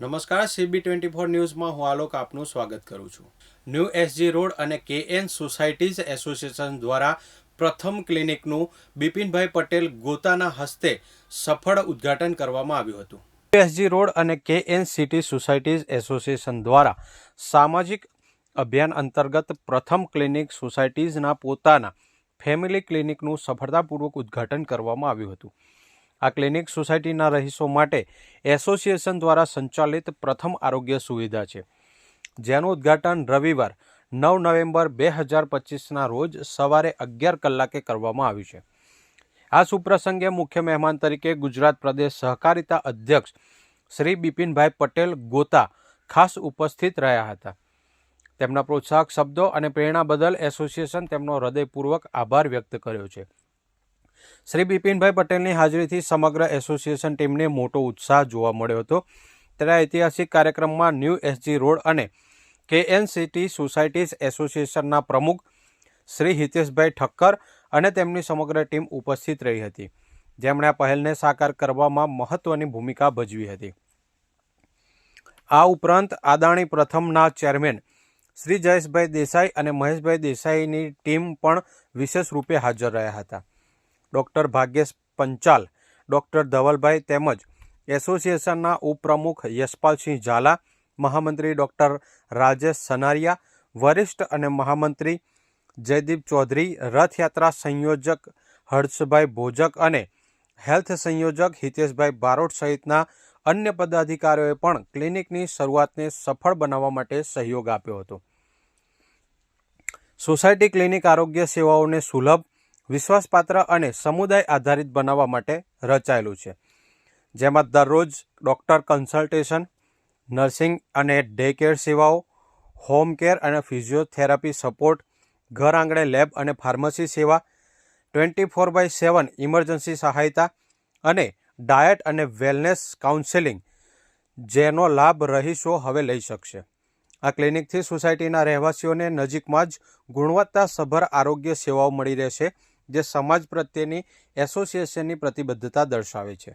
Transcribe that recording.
નમસ્કાર CB twenty four ન્યૂઝમાં હું આલોક આપનું સ્વાગત કરું છું. ન્યૂ એસજી રોડ અને કેએન સોસાયટીઝ એસોસિએશન દ્વારા પ્રથમ ક્લિનિકનું બિપિનભાઈ પટેલ ગોતાના હસ્તે સફળ ઉદ્ઘાટન કરવામાં આવ્યું હતું. એસજી રોડ અને કેએન સિટી સોસાયટીઝ એસોસિએશન દ્વારા સામાજિક અભિયાન અંતર્ગત પ્રથમ ક્લિનિક સોસાયટીઝના પોતાના ફેમિલી ક્લિનિકનું સફળતાપૂર્વક ઉદ્ઘાટન કરવામાં આવ્યું હતું. આ ક્લિનિક સોસાયટીના રહીશો માટે એસોસિએશન દ્વારા સંચાલિત પ્રથમ આરોગ્ય સુવિધા છે, જેનું ઉદ્ઘાટન રવિવાર નવ નવેમ્બર બે હજાર પચીસના રોજ સવારે અગિયાર કલાકે કરવામાં આવ્યું છે. આ સુપ્રસંગે મુખ્ય મહેમાન તરીકે ગુજરાત પ્રદેશ સહકારિતા અધ્યક્ષ શ્રી બિપિનભાઈ પટેલ ગોતા ખાસ ઉપસ્થિત રહ્યા હતા. તેમના પ્રોત્સાહક શબ્દો અને પ્રેરણા બદલ એસોસિએશન તેમનો હૃદયપૂર્વક આભાર વ્યક્ત કર્યો છે. શ્રી બિપિનભાઈ પટેલની હાજરીથી સમગ્ર એસોસિએશન ટીમને મોટો ઉત્સાહ જોવા મળ્યો હતો. ત્યારે ઐતિહાસિક કાર્યક્રમમાં ન્યૂ એસજી રોડ અને કેએન સિટી સોસાયટીઝ એસોસિએશનના પ્રમુખ શ્રી હિતેશભાઈ ઠક્કર અને તેમની સમગ્ર ટીમ ઉપસ્થિત રહી હતી. જેમણે આ પહેલને સાકાર કરવામાં મહત્વની ભૂમિકા ભજવી હતી. આ ઉપરાંત આદાણી પ્રથમના ચેરમેન શ્રી જયેશભાઈ દેસાઈ અને મહેશભાઈ દેસાઈની ટીમ પણ વિશેષ રૂપે હાજર રહ્યા હતા. ડૉક્ટર ભાગ્યેશ પંચાલ, ડૉક્ટર ધવલભાઈ તેમજ એસોસિએશનના ઉપપ્રમુખ યશપાલસિંહ ઝાલા, મહામંત્રી ડૉક્ટર રાજેશ સનારિયા, વરિષ્ઠ અને મહામંત્રી જયદીપ ચૌધરી, રથયાત્રા સંયોજક હર્ષભાઈ ભોજક અને હેલ્થ સંયોજક હિતેશભાઈ બારોટ સહિતના અન્ય પદાધિકારીઓએ પણ ક્લિનિકની શરૂઆતને સફળ બનાવવા માટે સહયોગ આપ્યો હતો. સોસાયટી ક્લિનિક આરોગ્ય સેવાઓને સુલભ વિશ્વાસપાત્ર અને સમુદાય આધારિત બનાવવા માટે રચાયેલું છે. જેમાં દરરોજ ડૉક્ટર કન્સલ્ટેશન, નર્સિંગ અને ડે કેર સેવાઓ, હોમ કેર અને ફિઝિયોથેરાપી સપોર્ટ, ઘર આંગણે લેબ અને ફાર્મસી સેવા, twenty four by seven emergency સહાયતા અને ડાયટ અને વેલનેસ કાઉન્સેલિંગ, જેનો લાભ રહીશો હવે લઈ શકશે. આ ક્લિનિકથી સોસાયટીના રહેવાસીઓને નજીકમાં જ ગુણવત્તાસભર આરોગ્ય સેવાઓ મળી રહેશે. જે સમાજ પ્રત્યેની એસોસિએશનની પ્રતિબદ્ધતા દર્શાવે છે.